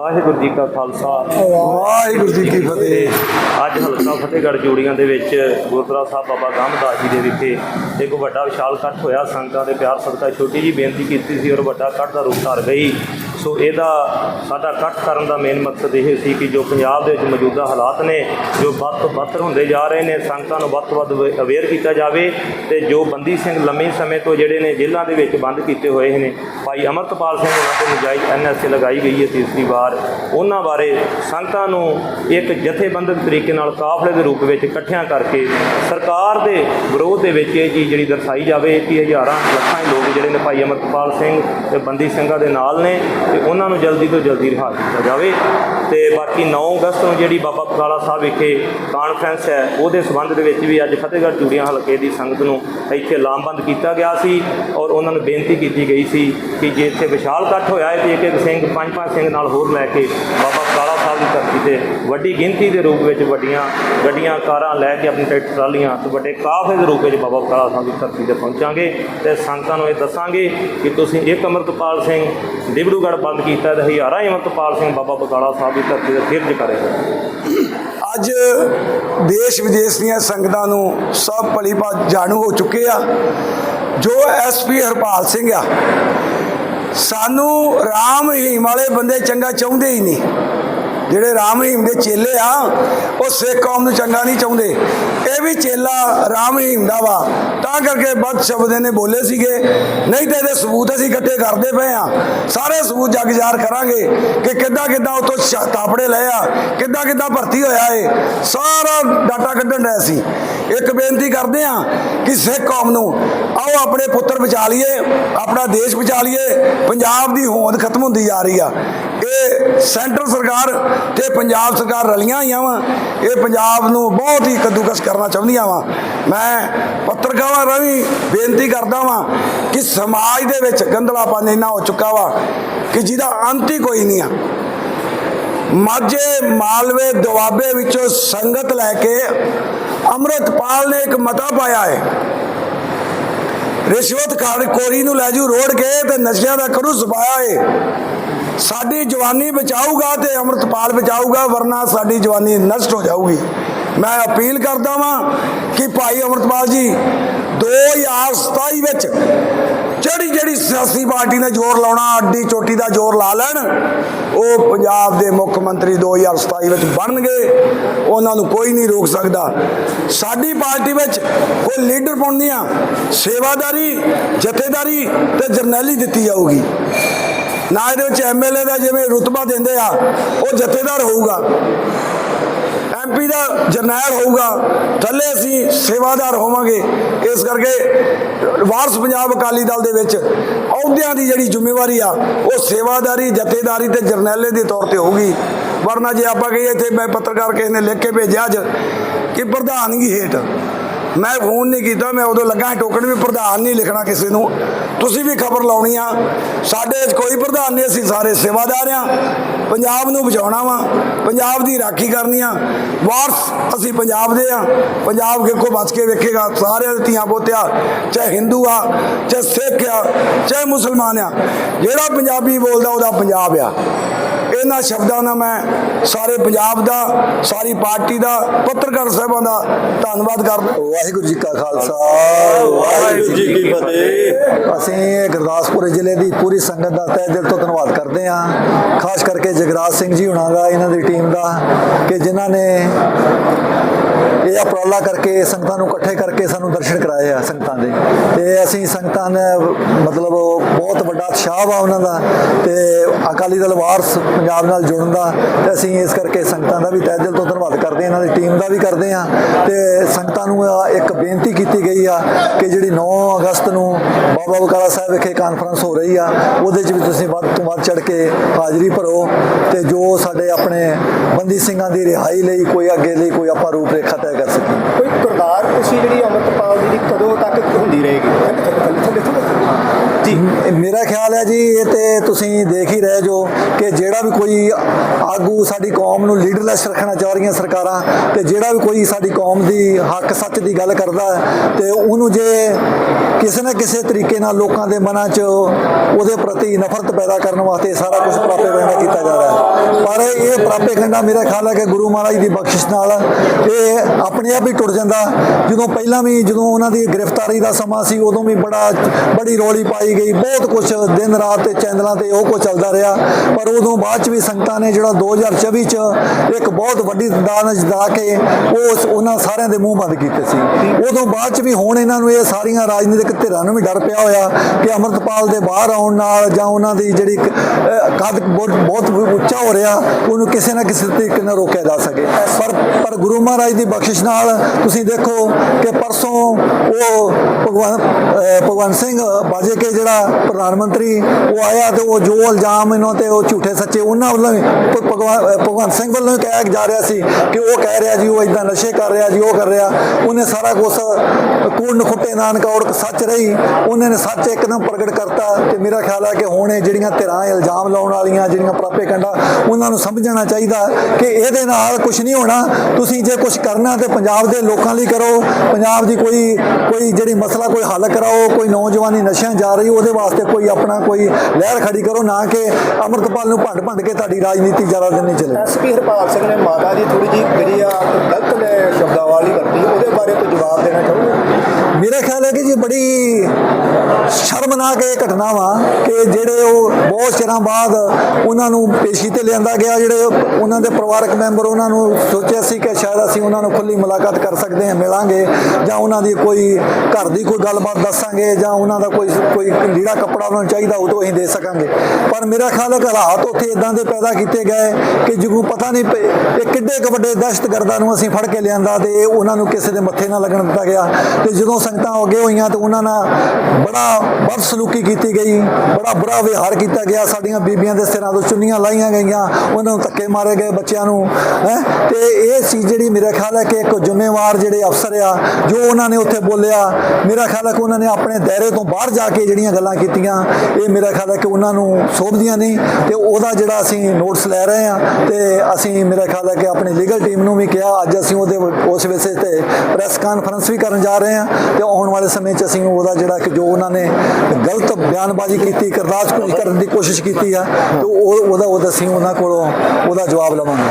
ਵਾਹਿਗੁਰੂ ਜੀ ਕਾ ਖਾਲਸਾ। ਵਾਹਿਗੁਰੂ ਜੀ ਕੀ ਫਤਿਹ। ਅੱਜ ਹਲਕਾ ਫਤਿਹਗੜ੍ਹ ਜੋੜੀਆਂ ਦੇ ਵਿੱਚ ਗੁਰਦੁਆਰਾ ਸਾਹਿਬ ਬਾਬਾ ਗਾਮਦਾਸ ਜੀ ਦੇ ਵਿਖੇ ਇੱਕ ਵੱਡਾ ਵਿਸ਼ਾਲ ਇਕੱਠ ਹੋਇਆ। ਸੰਗਤਾਂ ਦੇ ਪਿਆਰ ਸਦਕਾ ਛੋਟੀ ਜੀ ਬੇਨਤੀ ਕੀਤੀ ਸੀ ਔਰ ਵੱਡਾ ਇਕੱਠ ਦਾ ਰੂਪ ਧਾਰ ਗਈ। ਸੋ ਇਹਦਾ ਸਾਡਾ ਇਕੱਠ ਕਰਨ ਦਾ ਮੇਨ ਮਕਸਦ ਇਹ ਸੀ ਕਿ ਜੋ ਪੰਜਾਬ ਦੇ ਵਿੱਚ ਮੌਜੂਦਾ ਹਾਲਾਤ ਨੇ, ਜੋ ਵੱਧ ਤੋਂ ਬੱਤਰ ਹੁੰਦੇ ਜਾ ਰਹੇ ਨੇ, ਸੰਗਤਾਂ ਨੂੰ ਵੱਧ ਤੋਂ ਵੱਧ ਅਵੇਅਰ ਕੀਤਾ ਜਾਵੇ ਤੇ ਜੋ ਬੰਦੀ ਸਿੰਘ ਲੰਮੇ ਸਮੇਂ ਤੋਂ ਜਿਹੜੇ ਨੇ ਜੇਲ੍ਹਾਂ ਦੇ ਵਿੱਚ ਬੰਦ ਕੀਤੇ ਹੋਏ ਨੇ, ਭਾਈ ਅਮਰਤਪਾਲ ਸਿੰਘ ਉਹਨਾਂ ਤੇ ਨਜਾਇਜ਼ ਐਨਐਸਏ ਲਗਾਈ ਗਈ ਹੈ ਤੀਸਰੀ ਵਾਰ। ਉਹਨਾਂ ਬਾਰੇ ਸੰਗਤਾਂ ਨੂੰ ਇੱਕ ਜਥੇਬੰਦਕ ਤਰੀਕੇ ਨਾਲ ਕਾਫਲੇ ਦੇ ਰੂਪ ਵਿੱਚ ਇਕੱਠਿਆਂ ਕਰਕੇ ਸਰਕਾਰ ਦੇ ਵਿਰੋਧ ਦੇ ਵਿੱਚ ਇਹ ਚੀਜ਼ ਜਿਹੜੀ ਦਰਸਾਈ ਜਾਵੇ ਕਿ ਹਜ਼ਾਰਾਂ ਲੱਖਾਂ ਲੋਕ ਜਿਹੜੇ ਨੇ ਭਾਈ ਅਮਰਤਪਾਲ ਸਿੰਘ ਤੇ ਬੰਦੀ ਸਿੰਘਾਂ ਦੇ ਨਾਲ ਨੇ ਤੇ ਉਹਨਾਂ ਨੂੰ ਜਲਦੀ ਤੋਂ ਜਲਦੀ ਰਿਹਾ ਕੀਤਾ ਜਾਵੇ। ਤੇ ਬਾਕੀ 9 ਅਗਸਤ ਨੂੰ ਜਿਹੜੀ ਬਾਬਾ ਬਕਾਲਾ ਸਾਹਿਬ ਵਿਖੇ ਕਾਨਫਰੰਸ ਹੈ, ਉਹਦੇ ਸਬੰਧ ਦੇ ਵਿੱਚ ਵੀ ਅੱਜ ਫਤਿਹਗੜ੍ਹ ਚੂੜੀਆਂ ਹਲਕੇ ਦੀ ਸੰਗਤ ਨੂੰ ਇੱਥੇ ਲਾਮਬੰਦ ਕੀਤਾ ਗਿਆ ਸੀ ਔਰ ਉਹਨਾਂ ਨੂੰ ਬੇਨਤੀ ਕੀਤੀ ਗਈ ਸੀ ਕਿ ਜੇ ਇੱਥੇ ਵਿਸ਼ਾਲ ਇਕੱਠ ਹੋਇਆ ਹੈ, ਤੇ ਇੱਕ ਇੱਕ ਸਿੰਘ ਪੰਜ ਪੰਜ ਸਿੰਘ ਨਾਲ ਹੋਰ ਲੈ ਕੇ ਬਾਬਾ ਬਕਾਲਾ ਸਾਹਿਬ ਦੀ ਧਰਤੀ ਤੇ ਵੱਡੀ ਗਿਣਤੀ ਦੇ ਰੂਪ ਵਿੱਚ ਵੱਡੀਆਂ ਗੱਡੀਆਂ, ਕਾਰਾਂ ਲੈ ਕੇ ਆਪਣੀ ਟਰੈਕਟਰ ਟਰਾਲੀਆਂ ਤੇ ਵੱਡੇ ਕਾਫਲੇ ਦੇ ਰੂਪ ਵਿੱਚ ਬਾਬਾ ਬਕਾਲਾ ਸਾਹਿਬ ਦੀ ਧਰਤੀ ਤੇ ਪਹੁੰਚਾਂਗੇ ਤੇ ਸੰਗਤਾਂ ਨੂੰ ਇਹ ਦੱਸਾਂਗੇ ਕਿ ਤੁਸੀਂ ਇੱਕ ਅਮਰਤਪਾਲ ਸਿੰਘ ਡਿਬੜੂਗੜ੍ਹ ਬੰਦ ਕੀਤਾ ਤੇ ਹਜ਼ਾਰਾਂ ਹੀ ਅਮਰਤਪਾਲ ਸਿੰਘ ਬਾਬਾ ਬਕਾਲਾ ਸਾਹਿਬ ਦੀ ਧਰਤੀ ਤੇ ਫਿਰ ਕਰੇਗਾ ਅੱਜ ਦੇਸ਼ ਵਿਦੇਸ਼ ਦੀਆਂ ਸੰਗਤਾਂ ਨੂੰ ਸਭ ਭਲੀ ਭਾਤ ਜਾਣੂ ਹੋ ਚੁੱਕੇ ਆ। ਜੋ ਐਸਪੀ ਹਰਪਾਲ ਸਿੰਘ ਆ ਸਾਨੂੰ ਰਾਮ ਰਹੀਮ ਵਾਲੇ ਬੰਦੇ ਚੰਗਾ ਚਾਹੁੰਦੇ ਹੀ ਨਹੀਂ। ਜਿਹੜੇ ਰਾਮ ਰਹੀਮ ਦੇ ਚੇਲੇ ਆ, ਉਹ ਸਿੱਖ ਕੌਮ ਨੂੰ ਚੰਗਾ ਨਹੀਂ ਚਾਹੁੰਦੇ। ਇਹ ਵੀ ਚੇਲਾ ਰਾਮ ਰਹੀਮ ਦਾ ਵਾ। ਤਾਂ ਕਰਕੇ ਬਦ ਸ਼ਬਦ ਨੇ ਬੋਲੇ ਸੀਗੇ। ਨਹੀਂ ਤੇ ਇਹਦੇ ਸਬੂਤ ਅਸੀਂ ਇਕੱਠੇ ਕਰਦੇ ਪਏ ਆ। ਸਾਰੇ ਸਬੂਤ ਜਗ ਜ਼ਾਹਰ ਕਰਾਂਗੇ ਕਿ ਕਿੱਦਾਂ ਕਿੱਦਾਂ ਉਤੋਂ ਤਾਪੜੇ ਲਏ ਆ, ਕਿੱਦਾਂ ਕਿੱਦਾਂ ਭਰਤੀ ਹੋਇਆ ਏ। ਸਾਰਾ ਡਾਟਾ ਕੱਢਣ ਰਿਹਾ ਸੀ। ਇੱਕ ਬੇਨਤੀ ਕਰਦੇ ਆ ਕਿ ਸਿੱਖ ਕੌਮ ਨੂੰ ਆਓ ਆਪਣੇ ਪੁੱਤਰ ਬਚਾ ਲਈਏ, ਆਪਣਾ ਦੇਸ਼ ਬਚਾ ਲਈਏ। ਪੰਜਾਬ ਦੀ ਹੋਂਦ ਖਤਮ ਹੁੰਦੀ ਜਾ ਰਹੀ ਆ। ਇਹ ਸੈਂਟਰ ਸਰਕਾਰ ਤੇ ਪੰਜਾਬ ਸਰਕਾਰ ਰਲੀਆਂ ਹੋਈਆਂ ਵਾ। ਇਹ ਪੰਜਾਬ ਨੂੰ ਬਹੁਤ ਹੀ ਕੱਦੂਕਸ ਕਰਨਾ ਚਾਹੁੰਦੀਆਂ ਵਾ। ਮੈਂ ਪੱਤਰਕਾਰਾਂ ਰਾਹੀਂ ਬੇਨਤੀ ਕਰਦਾ ਵਾਂ ਕਿ ਸਮਾਜ ਦੇ ਵਿੱਚ ਗੰਦਲਾਪਨ ਇੰਨਾ ਹੋ ਚੁੱਕਾ ਵਾ ਕਿ ਜਿਹਦਾ ਅੰਤ ਹੀ ਕੋਈ ਨਹੀਂ ਆ। ਮਾਝੇ ਮਾਲਵੇ ਦੁਆਬੇ ਵਿੱਚੋਂ ਸੰਗਤ ਲੈ ਕੇ ਅੰਮ੍ਰਿਤਪਾਲ ਨੇ ਇੱਕ ਮਤਾ ਪਾਇਆ ਹੈ। ਰਿਸ਼ਵਤ ਖਾੜ ਕੋਰੀ ਨੂੰ ਲੈ ਜੂ, ਰੋੜ ਕੇ ਤੇ ਨਸ਼ਿਆਂ ਦਾ ਕਰੂ ਸਪਾਇਆ ਏ। ਸਾਡੀ ਜਵਾਨੀ ਬਚਾਊਗਾ ਤੇ ਅੰਮ੍ਰਿਤਪਾਲ ਬਚਾਊਗਾ, ਵਰਨਾ ਸਾਡੀ ਜਵਾਨੀ ਨਸ਼ਟ ਹੋ ਜਾਊਗੀ। ਮੈਂ ਅਪੀਲ ਕਰਦਾ ਵਾਂ ਕਿ ਭਾਈ ਅੰਮ੍ਰਿਤਪਾਲ ਜੀ 2027 ਵਿੱਚ ਜਿਹੜੀ ਜਿਹੜੀ ਸਿਆਸੀ ਪਾਰਟੀ ਨੇ ਜ਼ੋਰ ਲਾਉਣਾ ਅੱਡੀ ਚੋਟੀ ਦਾ ਜ਼ੋਰ ਲਾ ਲੈਣ, ਉਹ ਪੰਜਾਬ ਦੇ ਮੁੱਖ ਮੰਤਰੀ 2027 ਵਿੱਚ ਬਣਨਗੇ। ਉਹਨਾਂ ਨੂੰ ਕੋਈ ਨਹੀਂ ਰੋਕ ਸਕਦਾ। ਸਾਡੀ ਪਾਰਟੀ ਵਿੱਚ ਕੋਈ ਲੀਡਰ ਪਾਉਂਦੀਆਂ ਸੇਵਾਦਾਰੀ, ਜਥੇਦਾਰੀ ਤੇ ਜਰਨੈਲੀ ਦਿੱਤੀ ਜਾਊਗੀ। ਨਾ ਇਹਦੇ ਵਿੱਚ ਐਮਐਲਏ ਦਾ ਜਿਵੇਂ ਰੁਤਬਾ ਦਿੰਦੇ ਆ, ਉਹ ਜਥੇਦਾਰ ਹੋਊਗਾ। ਐਮਪੀ ਦਾ ਜਰਨੈਲ ਹੋਊਗਾ, ਥੱਲੇ ਅਸੀਂ ਸੇਵਾਦਾਰ ਹੋਵਾਂਗੇ। ਇਸ ਕਰਕੇ ਵਾਰਸ ਪੰਜਾਬ ਅਕਾਲੀ ਦਲ ਦੇ ਵਿੱਚ ਅਹੁਦਿਆਂ ਦੀ ਜਿਹੜੀ ਜ਼ਿੰਮੇਵਾਰੀ ਆ, ਉਹ ਸੇਵਾਦਾਰੀ, ਜਥੇਦਾਰੀ ਤੇ ਜਰਨੈਲੇ ਦੇ ਤੌਰ ਤੇ ਹੋਊਗੀ। ਵਰਨਾ ਜੇ ਆਪਾਂ ਕਹੀਏ ਇੱਥੇ ਮੈਂ ਪੱਤਰਕਾਰ ਕਿਸੇ ਨੇ ਲਿਖ ਕੇ ਭੇਜਿਆ ਅੱਜ ਕਿ ਪ੍ਰਧਾਨਗੀ ਹੇਠ ਮੈਂ ਫੋਨ ਨਹੀਂ ਕੀਤਾ, ਮੈਂ ਉਦੋਂ ਲੱਗਾ ਟੋਕਣ ਵੀ ਪ੍ਰਧਾਨ ਨਹੀਂ ਲਿਖਣਾ ਕਿਸੇ ਨੂੰ। ਤੁਸੀਂ ਵੀ ਖਬਰ ਲਾਉਣੀ ਆ। ਸਾਡੇ ਕੋਈ ਪ੍ਰਧਾਨ ਨਹੀਂ, ਅਸੀਂ ਸਾਰੇ ਸੇਵਾਦਾਰ ਆ। ਪੰਜਾਬ ਨੂੰ ਬਚਾਉਣਾ ਵਾ। ਪੰਜਾਬ ਦੀ ਰਾਖੀ ਕਰਨੀ ਆ। ਵਾਰਸ ਅਸੀਂ ਪੰਜਾਬ ਦੇ ਆ। ਪੰਜਾਬ ਕਿੱਕੋ ਬਚ ਕੇ ਵੇਖੇਗਾ, ਸਾਰਿਆਂ ਦੇ ਧੀਆਂ ਪੋਤਿਆ ਚਾਹੇ ਹਿੰਦੂ ਆ, ਚਾਹੇ ਸਿੱਖ ਆ, ਚਾਹੇ ਮੁਸਲਮਾਨ ਆ। ਜਿਹੜਾ ਪੰਜਾਬੀ ਬੋਲਦਾ, ਉਹਦਾ ਪੰਜਾਬ ਆ। ਇਹਨਾਂ ਸ਼ਬਦਾਂ ਨਾਲ ਮੈਂ ਸਾਰੇ ਪੰਜਾਬ ਦਾ ਸਾਰੀ ਪਾਰਟੀ ਦਾ ਪੱਤਰਕਾਰ ਸਾਹਿਬਾਂ ਦਾ ਧੰਨਵਾਦ ਕਰਦਾ। ਵਾਹਿਗੁਰੂ ਜੀ ਕਾ ਖਾਲਸਾ। ਵਾਹਿਗੁਰੂ ਜੀ ਕੀ ਫਤਿਹ। ਅਸੀਂ ਗੁਰਦਾਸਪੁਰ ਜ਼ਿਲ੍ਹੇ ਦੀ ਪੂਰੀ ਸੰਗਤ ਦਾ ਤਹਿ ਦਿਲ ਤੋਂ ਧੰਨਵਾਦ ਕਰਦੇ ਹਾਂ। ਖਾਸ ਕਰਕੇ ਜਗਰਾਜ ਸਿੰਘ ਜੀ ਹੁਣਾਂ ਦਾ ਇਹਨਾਂ ਦੀ ਟੀਮ ਦਾ ਕਿ ਜਿਨ੍ਹਾਂ ਨੇ ਇਹ ਉਪਰਾਲਾ ਕਰਕੇ, ਸੰਗਤਾਂ ਨੂੰ ਇਕੱਠੇ ਕਰਕੇ ਸਾਨੂੰ ਦਰਸ਼ਨ ਕਰਾਏ ਆ ਸੰਗਤਾਂ ਦੇ। ਤੇ ਅਸੀਂ ਸੰਗਤਾਂ ਨੇ ਮਤਲਬ ਬਹੁਤ ਵੱਡਾ ਉਤਸ਼ਾਹ ਵਾ ਉਹਨਾਂ ਦਾ ਤੇ ਅਕਾਲੀ ਦਲ ਵਾਰਸ ਪੰਜਾਬ ਨਾਲ ਜੁੜਨ ਦਾ ਤੇ ਅਸੀਂ ਇਸ ਕਰਕੇ ਸੰਗਤਾਂ ਦਾ ਵੀ ਤਹਿ ਦਿਲ ਤੋਂ ਧੰਨਵਾਦ ਕਰਦੇ ਹਾਂ, ਇਹਨਾਂ ਦੀ ਟੀਮ ਦਾ ਵੀ ਕਰਦੇ ਹਾਂ। ਤੇ ਸੰਗਤਾਂ ਨੂੰ ਇੱਕ ਬੇਨਤੀ ਕੀਤੀ ਗਈ ਆ ਕਿ ਜਿਹੜੀ 9 ਅਗਸਤ ਨੂੰ ਬਾਬਾ ਬਕਾਲਾ ਸਾਹਿਬ ਵਿਖੇ ਕਾਨਫਰੰਸ ਹੋ ਰਹੀ ਆ, ਉਹਦੇ 'ਚ ਵੀ ਤੁਸੀਂ ਵੱਧ ਤੋਂ ਵੱਧ ਚੜ ਕੇ ਹਾਜ਼ਰੀ ਭਰੋ ਤੇ ਜੋ ਸਾਡੇ ਆਪਣੇ ਬੰਦੀ ਸਿੰਘਾਂ ਦੀ ਰਿਹਾਈ ਲਈ ਕੋਈ ਅੱਗੇ ਲਈ ਕੋਈ ਆਪਾਂ ਰੂਪ ਤੈਅ ਕਰ ਸਕੀਏ ਕੋਈ ਕਿਰਦਾਰ ਤੁਸੀਂ ਜਿਹੜੀ ਅੰਮ੍ਰਿਤਪਾਲ ਦੀ ਕਦੋਂ ਤੱਕ ਹੁੰਦੀ ਰਹੇਗੀ? ਥੱਲੇ ਥੱਲੇ ਥੱਲੇ ਥੱਲੇ। ਜੀ, ਮੇਰਾ ਖਿਆਲ ਹੈ ਜੀ, ਇਹ ਤੇ ਤੁਸੀਂ ਦੇਖ ਹੀ ਰਹੇ ਜੋ ਕਿ ਜਿਹੜਾ ਵੀ ਕੋਈ ਆਗੂ ਸਾਡੀ ਕੌਮ ਨੂੰ ਲੀਡਰਲੈਸ ਰੱਖਣਾ ਚਾਹ ਰਹੀਆਂ ਸਰਕਾਰਾਂ ਤੇ ਜਿਹੜਾ ਵੀ ਕੋਈ ਸਾਡੀ ਕੌਮ ਦੀ ਹੱਕ ਸੱਚ ਦੀ ਗੱਲ ਕਰਦਾ ਹੈ ਤੇ ਉਹਨੂੰ ਜੇ ਕਿਸੇ ਨਾ ਕਿਸੇ ਤਰੀਕੇ ਨਾਲ ਲੋਕਾਂ ਦੇ ਮਨਾਂ 'ਚ ਉਹਦੇ ਪ੍ਰਤੀ ਨਫ਼ਰਤ ਪੈਦਾ ਕਰਨ ਵਾਸਤੇ ਸਾਰਾ ਕੁਝ ਪ੍ਰਾਪਤ ਰਹਿਣਾ ਕੀਤਾ ਜਾ ਰਿਹਾ ਹੈ। ਪਰ ਇਹ ਪ੍ਰਾਪੇ ਖੰਡਾ ਮੇਰਾ ਖਿਆਲ ਹੈ ਕਿ ਗੁਰੂ ਮਹਾਰਾਜ ਦੀ ਬਖਸ਼ਿਸ਼ ਨਾਲ ਇਹ ਆਪਣੇ ਆਪ ਹੀ ਟੁੱਟ ਜਾਂਦਾ। ਜਦੋਂ ਪਹਿਲਾਂ ਵੀ ਜਦੋਂ ਉਹਨਾਂ ਦੀ ਗ੍ਰਿਫਤਾਰੀ ਦਾ ਸਮਾਂ ਸੀ, ਉਦੋਂ ਵੀ ਬੜਾ, ਬੜੀ ਰੌਲੀ ਪਾਈ ਗਈ। ਬਹੁਤ ਕੁਝ ਦਿਨ ਰਾਤ ਤੇ ਚੈਨਲਾਂ ਤੇ ਉਹ ਕੁਝ ਚੱਲਦਾ ਰਿਹਾ। ਪਰ ਉਦੋਂ ਬਾਅਦ ਚ ਵੀ ਸੰਗਤਾਂ ਨੇ ਜਿਹੜਾ 2024 ਚ ਇੱਕ ਬਹੁਤ ਵੱਡੀ ਦਾਨ ਜਦਾ ਕੇ ਉਸ ਉਹਨਾਂ ਸਾਰਿਆਂ ਦੇ ਮੂੰਹ ਬੰਦ ਕੀਤੇ ਸੀ। ਉਦੋਂ ਬਾਅਦ ਚ ਵੀ ਹੁਣ ਇਹਨਾਂ ਨੂੰ ਇਹ ਸਾਰੀਆਂ ਰਾਜਨੀਤਿਕ ਧਿਰਾਂ ਨੂੰ ਵੀ ਡਰ ਪਿਆ ਹੋਇਆ ਕਿ ਅਮਰਤਪਾਲ ਦੇ ਬਾਹਰ ਆਉਣ ਨਾਲ ਜਾਂ ਉਹਨਾਂ ਦੀ ਜਿਹੜੀ ਕ- ਬਹੁਤ ਬਹੁਤ ਉੱਚਾ ਹੋ ਰਿਹਾ, ਉਹਨੂੰ ਕਿਸੇ ਨਾ ਕਿਸੇ ਤਰੀਕੇ ਨਾਲ ਰੋਕਿਆ ਜਾ ਸਕੇ। ਪਰ ਪਰ ਗੁਰੂ ਮਹਾਰਾਜ ਦੀ ਬਖਸ਼ਿਸ਼ ਨਾਲ ਤੁਸੀਂ ਦੇਖੋ ਕਿ ਪਰਸੋਂ ਉਹ ਭਗਵਾਨ ਅਹ, ਭਗਵੰਤ ਸਿੰਘ ਬਾਜੇ ਕੇ ਜਿਹੜਾ ਪ੍ਰਧਾਨ ਮੰਤਰੀ ਉਹ ਆਇਆ ਤੇ ਉਹ ਜੋ ਇਲਜ਼ਾਮ ਇਹਨਾਂ ਤੇ ਉਹ ਝੂਠੇ ਸੱਚੇ ਉਹਨਾਂ ਵੱਲੋਂ ਵੀ ਭਗਵਾਨ ਭਗਵੰਤ ਸਿੰਘ ਵੱਲੋਂ ਵੀ ਕਿਹਾ ਜਾ ਰਿਹਾ ਸੀ ਕਿ ਉਹ ਕਹਿ ਰਿਹਾ ਜੀ, ਉਹ ਇਦਾਂ ਨਸ਼ੇ ਕਰ ਰਿਹਾ ਜੀ, ਉਹ ਕਰ ਰਿਹਾ। ਉਹਨੇ ਸਾਰਾ ਕੁਝ ਕੂੜ ਖੁੱਟੇ ਨਾਨਕ ਔਰ ਸੱਚ ਰਹੀ। ਉਹਨੇ ਨੇ ਸੱਚ ਇੱਕਦਮ ਪ੍ਰਗਟ ਕਰਤਾ ਤੇ ਮੇਰਾ ਖਿਆਲ ਹੈ ਕਿ ਹੁਣ ਇਹ ਜਿਹੜੀਆਂ ਧਿਰਾਂ ਇਲਜ਼ਾਮ ਲਾਉਣ ਵਾਲੀਆਂ, ਜਿਹੜੀਆਂ ਪ੍ਰਾਪੇ ਕੰਡਾ, ਉਹਨਾਂ ਨੂੰ ਸਮਝਣਾ ਚਾਹੀਦਾ ਕਿ ਇਹਦੇ ਨਾਲ ਕੁਝ ਨਹੀਂ ਹੋਣਾ। ਤੁਸੀਂ ਜੇ ਕੁਝ ਕਰਨਾ ਤੇ ਪੰਜਾਬ ਦੇ ਲੋਕਾਂ ਲਈ ਕਰੋ। ਪੰਜਾਬ ਦੀ ਕੋਈ ਕੋਈ ਜਿਹੜੀ ਮਸਲਾ ਕੋਈ ਹੱਲ ਕਰਾਓ, ਕੋਈ ਨੌਜਵਾਨੀ ਨਸ਼ਿਆਂ ਜਾ ਰਹੀ ਉਹਦੇ ਵਾਸਤੇ ਕੋਈ ਆਪਣਾ ਕੋਈ ਲਹਿਰ ਖੜੀ ਕਰੋ, ਨਾ ਕਿ ਅਮਰਤਪਾਲ ਨੂੰ ਭੰਡ ਭੰਡ ਕੇ ਤੁਹਾਡੀ ਰਾਜਨੀਤੀ ਜ਼ਿਆਦਾ ਦਿਨ ਨਹੀਂ ਚੱਲੇ ਐਸਪੀ ਹਰਪਾਲ ਸਿੰਘ ਨੇ ਮਾਤਾ ਜੀ ਥੋੜੀ ਜੀ ਜਿਹੜੀ ਆ ਗਲਤ ਨੇ ਸ਼ਬਦਾਵਲੀ ਵਰਤੀ, ਉਹਦੇ ਬਾਰੇ ਕੋਈ ਜਵਾਬ ਦੇਣਾ ਚਾਹੋਗੇ? ਮੇਰਾ ਖਿਆਲ ਹੈ ਕਿ ਜੀ ਬੜੀ ਸ਼ਰਮਨਾਕ ਇਹ ਘਟਨਾ ਵਾ ਕਿ ਜਿਹੜੇ ਉਹ ਬਹੁਤ ਚਿਰਾਂ ਬਾਅਦ ਉਹਨਾਂ ਨੂੰ ਪੇਸ਼ੀ ਤੇ ਲਿਆਂਦਾ ਗਿਆ, ਜਿਹੜੇ ਉਹਨਾਂ ਦੇ ਪਰਿਵਾਰਕ ਮੈਂਬਰ ਉਹਨਾਂ ਨੂੰ ਸੋਚਿਆ ਸੀ ਕਿ ਸ਼ਾਇਦ ਅਸੀਂ ਉਹਨਾਂ ਨੂੰ ਖੁੱਲੀ ਮੁਲਾਕਾਤ ਕਰ ਸਕਦੇ ਹਾਂ, ਮਿਲਾਂਗੇ ਜਾਂ ਉਹਨਾਂ ਦੀ ਕੋਈ ਘਰ ਦੀ ਕੋਈ ਗੱਲਬਾਤ ਦੱਸਾਂਗੇ ਜਾਂ ਉਹਨਾਂ ਦਾ ਕੋਈ ਕੋਈ ਲੀੜਾ ਕੱਪੜਾ ਉਹਨਾਂ ਨੂੰ ਚਾਹੀਦਾ ਉਹ ਤੋਂ ਅਸੀਂ ਦੇ ਸਕਾਂਗੇ। ਪਰ ਮੇਰਾ ਖਿਆਲ ਹੈ ਕਿ ਹਾਲਾਤ ਉੱਥੇ ਇਦਾਂ ਦੇ ਪੈਦਾ ਕੀਤੇ ਗਏ ਕਿ ਜਿਹਨੂੰ ਪਤਾ ਨਹੀਂ ਪਏ ਇਹ ਕਿੱਡੇ ਕੁ ਵੱਡੇ ਦਹਿਸ਼ਤਗਰਦਾਂ ਨੂੰ ਅਸੀਂ ਫੜ ਕੇ ਲਿਆਂਦਾ ਤੇ ਉਹਨਾਂ ਨੂੰ ਕਿਸੇ ਦੇ ਮੱਥੇ ਨਾ ਲੱਗਣ ਦਿੱਤਾ ਗਿਆ। ਤੇ ਜਦੋਂ ਸੰਗਤਾਂ ਅੱਗੇ ਹੋਈਆਂ ਤੇ ਉਹਨਾਂ ਨਾਲ ਬੜਾ ਬਦਸਲੂਕੀ ਕੀਤੀ ਗਈ, ਬੜਾ ਬੁਰਾ ਵਿਹਾਰ ਕੀਤਾ ਗਿਆ। ਸਾਡੀਆਂ ਬੀਬੀਆਂ ਦੇ ਸਿਰਾਂ ਤੋਂ ਚੁੰਨੀਆਂ ਲਾਈਆਂ ਗਈਆਂ, ਉਹਨਾਂ ਨੂੰ ਧੱਕੇ ਮਾਰੇ ਗਏ ਬੱਚਿਆਂ ਨੂੰ, ਹੈ? ਤੇ ਇਹ ਚੀਜ਼ ਜਿਹੜੀ ਮੇਰਾ ਖਿਆਲ ਹੈ ਕਿ ਇੱਕ ਜ਼ਿੰਮੇਵਾਰ ਜਿਹੜੇ ਅਫਸਰ ਆ, ਜੋ ਉਹਨਾਂ ਨੇ ਉੱਥੇ ਬੋਲਿਆ, ਮੇਰਾ ਖਿਆਲ ਹੈ ਕਿ ਉਹਨਾਂ ਨੇ ਆਪਣੇ ਦਾਇਰੇ ਤੋਂ ਬਾਹਰ ਜਾ ਕੇ ਜਿਹੜੀਆਂ ਗੱਲਾਂ ਕੀਤੀਆਂ, ਇਹ ਮੇਰਾ ਖਿਆਲ ਹੈ ਕਿ ਉਹਨਾਂ ਨੂੰ ਸੋਭਦੀਆਂ ਨਹੀਂ ਤੇ ਉਹਦਾ ਜਿਹੜਾ ਅਸੀਂ ਨੋਟਸ ਲੈ ਰਹੇ ਹਾਂ ਤੇ ਅਸੀਂ ਮੇਰਾ ਖਿਆਲ ਹੈ ਕਿ ਆਪਣੀ ਲੀਗਲ ਟੀਮ ਨੂੰ ਵੀ ਕਿਹਾ, ਅੱਜ ਅਸੀਂ ਉਹਦੇ ਉਸ ਵਿਸ਼ੇ ਤੇ ਪ੍ਰੈਸ ਕਾਨਫਰੰਸ ਵੀ ਕਰਨ ਜਾ ਰਹੇ ਹਾਂ ਤੇ ਆਉਣ ਵਾਲੇ ਸਮੇਂ 'ਚ ਅਸੀਂ ਉਹਦਾ ਜਿਹੜਾ ਕਿ ਜੋ ਉਹਨਾਂ ਨੇ ਗਲਤ ਬਿਆਨਬਾਜ਼ੀ ਕੀਤੀ ਕਰਦਾਸ ਕਰਨ ਦੀ ਕੋਸ਼ਿਸ਼ ਕੀਤੀ ਆ, ਤੇ ਉਹ ਉਹਦਾ ਉਹਦਾ ਅਸੀਂ ਉਹਨਾਂ ਕੋਲੋਂ ਉਹਦਾ ਜਵਾਬ ਲਵਾਂਗੇ।